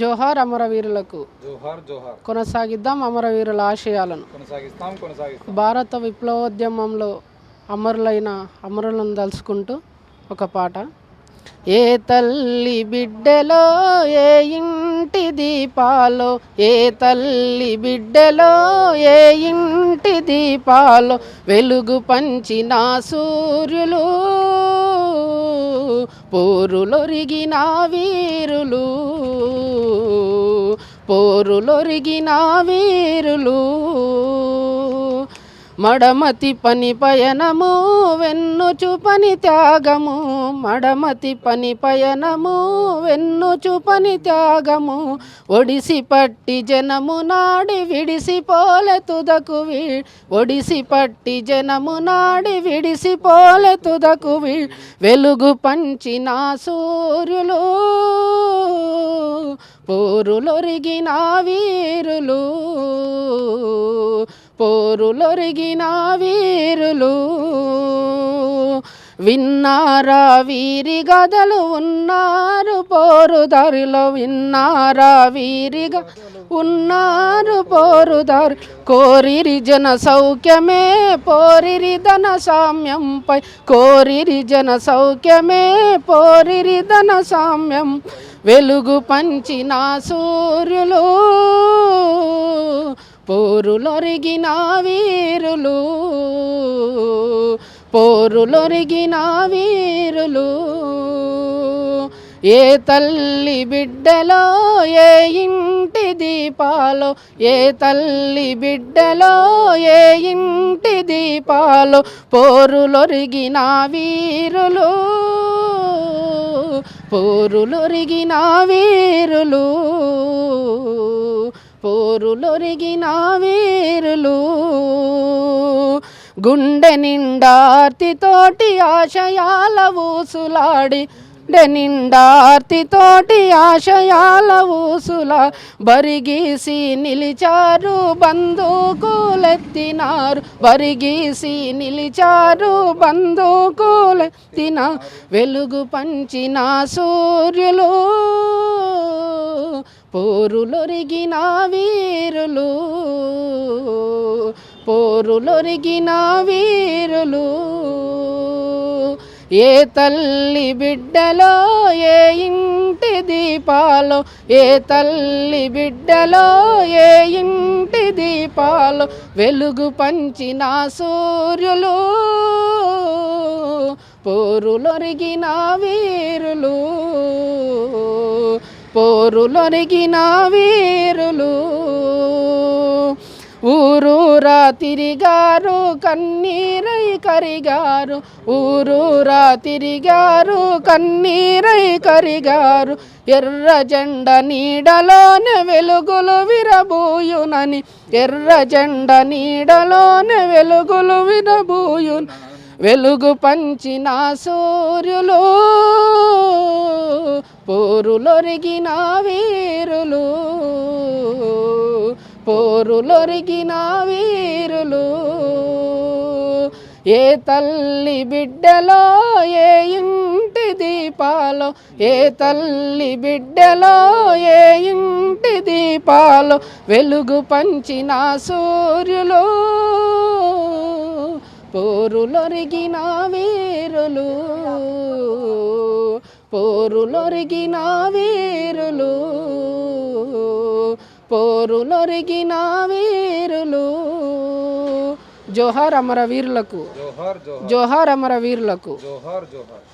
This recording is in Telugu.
జోహార్ అమరవీరులకు జోహార్ జోహార్. కొనసాగిద్దాం అమరవీరుల ఆశయాలను. కొనసాగిస్తాం కొనసాగిస్తాం. భారత విప్లవోద్యమంలో అమరులైన అమరులను తలుచుకుంటూ ఒక పాట. ఏ తల్లి బిడ్డలో ఏ ఇంటి దీపాలో ఏ తల్లి బిడ్డలో ఏ ఇంటి దీపాలో వెలుగు పంచిన సూర్యులు పోరులొరిగిన వీరులు పోరులొరిగిన వీరులు. మడమతి పని పయనము వెన్ను చూపని త్యాగము. మడమతి పని పయనము వెన్ను చూపని త్యాగము. ఒడిసి పట్టి జనము నాడి విడిసిపోలే తుదకు ఒడిసి పట్టి జనము నాడి విడిసిపోలే తుదకు వెలుగు పంచిన సూర్యులు పోరులొరిగిన వీరులు. పోరులొరిగిన వీరులు. విన్నారా వీరి గదలు ఉన్నారు పోరుదారిలో విన్నారా వీరిగా ఉన్నారు పోరుదారు కోరిరి జన సౌఖ్యమే పోరిరి ధన సామ్యంపై. కోరిరి జన సౌఖ్యమే పోరిరి ధన సామ్యం వెలుగు పంచిన సూర్యులు. పోరులొరిగిన వీరులు పోరులొరిగిన వీరులు ఏ తల్లి బిడ్డలో ఏ ఇంటి దీపాలో ఏ తల్లి బిడ్డలో ఏ ఇంటి దీపాలో పోరులొరిగిన వీరులు పోరులొరిగిన వీరులు. పోరులొరిగిన వీరులు గుండె నిండార్తితోటి ఆశయాల ఊసులాడి గుండె నిండార్తితోటి ఆశయాల ఊసుల బరిగీసి నిలిచారు బంధుకులెత్తినారు బరిగీసి నిలిచారు బంధుకులెత్తిన వెలుగు పంచిన సూర్యులు. పోరులొరిగిన వీరులు పోరులొరిగిన వీరులు. ఏ తల్లి బిడ్డలో ఏ ఇంటి దీపాలో ఏ తల్లి బిడ్డలో ఏ ఇంటి దీపాలో వెలుగు పంచిన సూర్యులు పోరులొరిగిన వీరులు. పోరులొరిగిన వీరులు. ఊరూరా తిరిగారు కన్నీరై కరిగారు. ఊరూరా తిరిగారు కన్నీరై కరిగారు. ఎర్ర జెండ నీడలోనే వెలుగులు విరబూయునని. ఎర్ర జెండ నీడలోనే వెలుగులు విరబూయును వెలుగు పంచిన సూర్యులు పోరులొరిగిన వీరులు పోరులొరిగిన వీరులు. ఏ తల్లి బిడ్డలో ఏ ఇంటి దీపాలో ఏ తల్లి బిడ్డలో ఏ ఇంటి దీపాలో వెలుగు పంచిన సూర్యులు పోరులొరిగిన వీరులు పోరులొరిగిన వీరులు పోరులొరిగిన వీరులు. జోహార్ అమర వీరులకు జోహార్ జోహార్.